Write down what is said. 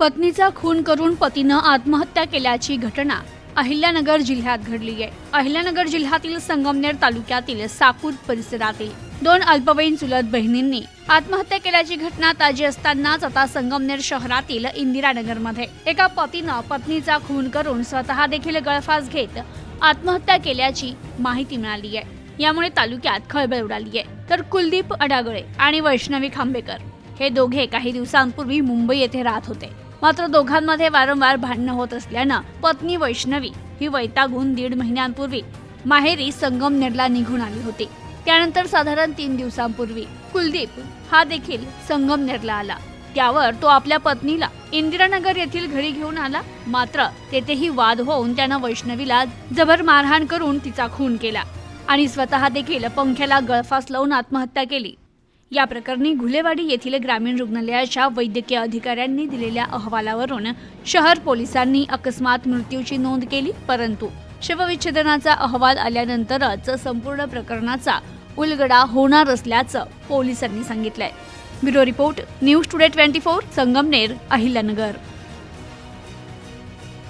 पत्नीचा खून करून पतीनं आत्महत्या केल्याची घटना अहिल्यानगर जिल्ह्यात घडली आहे. अहिल्यानगर जिल्ह्यातील संगमनेर तालुक्यातील साकूर परिसरातील दोन अल्पवयीन चुलत बहिणींनी आत्महत्या केल्याची घटना ताजी असतानाच आता संगमनेर शहरातील इंदिरानगरमध्ये. एका पतीनं पत्नीचा खून करून स्वतः देखील गळफास घेत आत्महत्या केल्याची माहिती मिळाली आहे. यामुळे तालुक्यात खळबळ उडाली आहे. तर कुलदीप अडागळे आणि वैष्णवी खांबेकर हे दोघे काही दिवसांपूर्वी मुंबई येथे राहत होते. मात्र दोघांमध्ये वारंवार भांडणं होत असल्यानं पत्नी वैष्णवी ही वैतागून दीड महिन्यांपूर्वी माहेरी संगमनेरला निघून आली होती. त्यानंतर साधारण तीन दिवसांपूर्वी कुलदीप हा देखील संगमनेरला आला. त्यावर तो आपल्या पत्नीला इंदिरानगर येथील घरी घेऊन आला. मात्र तेथेही वाद होऊन त्यानं वैष्णवीला जबर मारहाण करून तिचा खून केला आणि स्वतः देखील पंख्याला गळफास लावून आत्महत्या केली. या प्रकरणी घुलेवाडी येथील ग्रामीण रुग्णालयाच्या वैद्यकीय अधिकाऱ्यांनी दिलेल्या अहवालावरून शहर पोलिसांनी अकस्मात मृत्यूची नोंद केली परंतु शवविच्छेदनाचा अहवाल आल्यानंतरच संपूर्ण प्रकरणाचा उलगडा होणार असल्याचं पोलिसांनी सांगितलंय. Bureau report news today twenty four Sangamner Ahilyanagar.